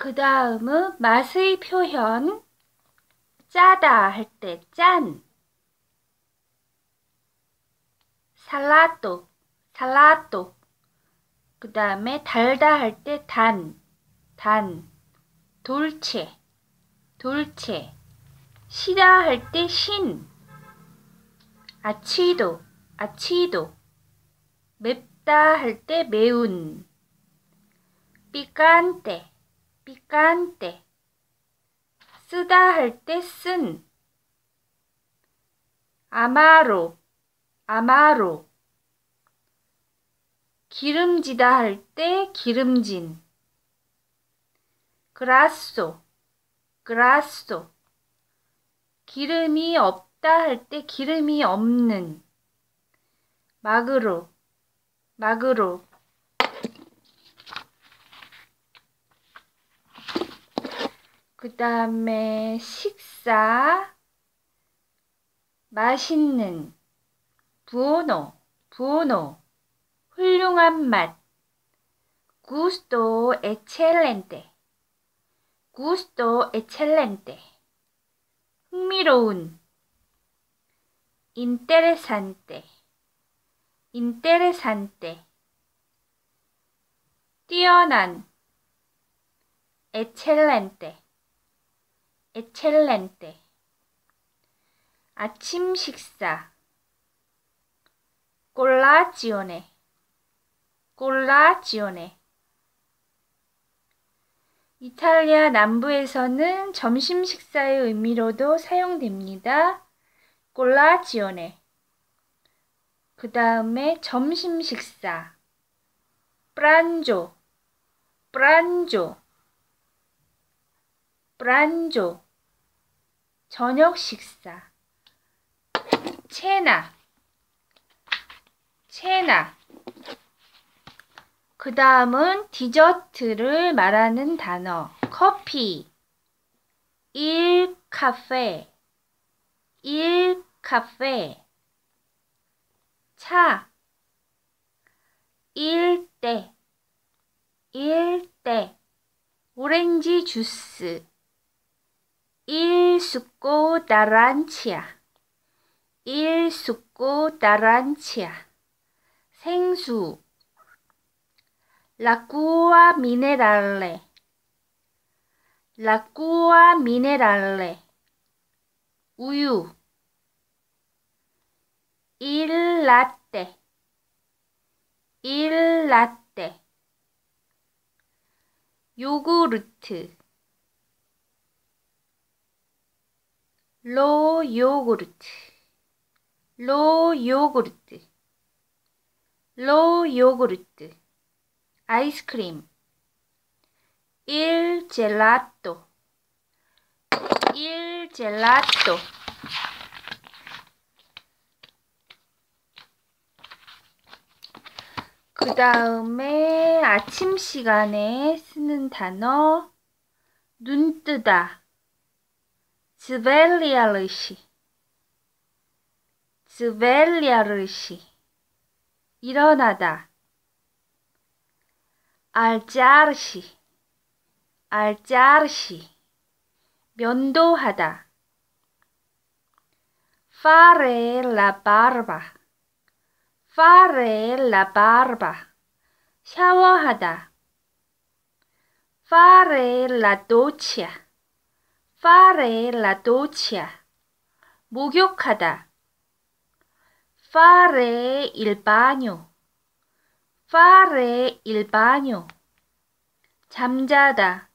그 다음은 맛의 표현. 짜다 할 때 짠. 살라또, 살라또. 그 다음에 달다 할 때 단, 단. 돌체, 돌체. 시다 할 때 신. 아치도, 아치도. 맵다 할 때 매운. 삐깐테, 삐깐테. 쓰다 할 때 쓴. 아마로, 아마로. 기름지다 할 때 기름진. 그라소, 그라소. 기름이 없다 할 때 기름이 없는. 마그로, 마그로. 그 다음에 식사, 맛있는, 부오노, 부오노, 훌륭한 맛, gusto eccellente, gusto eccellente, 흥미로운, interesante, interesante, 뛰어난, eccellente. 아침 식사 colazione colazione 이탈리아 남부에서는 점심 식사의 의미로도 사용됩니다. colazione 그 다음에 점심 식사 pranzo 저녁 식사 체나 체나. 그 다음은 디저트를 말하는 단어 커피. 일 카페 일 카페. 차 일대 일대. 오렌지 주스 il succo d'arancia, il succo d'arancia, 생수, l'acqua minerale, l'acqua minerale, 우유, il latte, il latte, 요구르트, 로 요구르트. 로 요구르트. 로 요구르트. 아이스크림. 일 젤라또. 일 젤라또. 그 다음에 아침 시간에 쓰는 단어 눈 뜨다 svegliarsi, svegliarsi, 일어나다. alzarsi, alzarsi, 면도하다. fare la barba, fare la barba, 샤워하다. fare la doccia, fare la doccia. 목욕하다. fare il bagno. fare il bagno. 잠자다.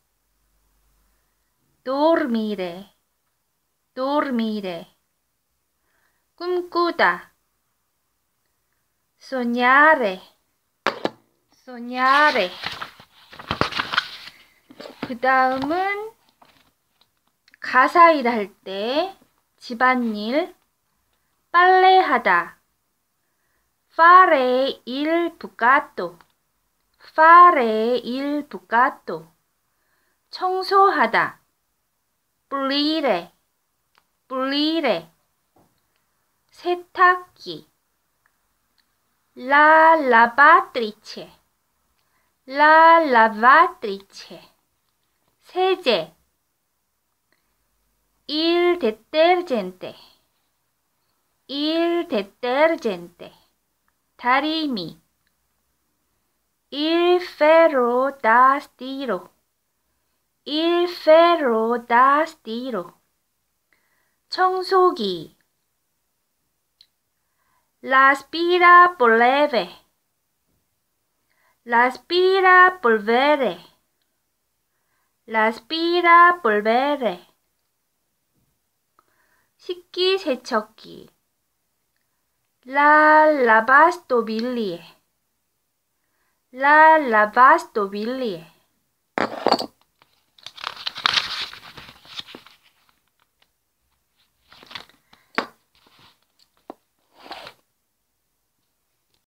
dormire. dormire. 꿈꾸다. sognare. sognare. 그 다음은 가사 일 할 때 집안일 빨래하다 fare il bucato fare il bucato 청소하다 pulire pulire 세탁기 la lavatrice la lavatrice 세제 il detergente il detergente 다리미 il ferro da stiro il ferro da stiro 청소기 l'aspirapolvere l'aspirapolvere l'aspirapolvere 식기세척기 la lavastoviglie la lavastoviglie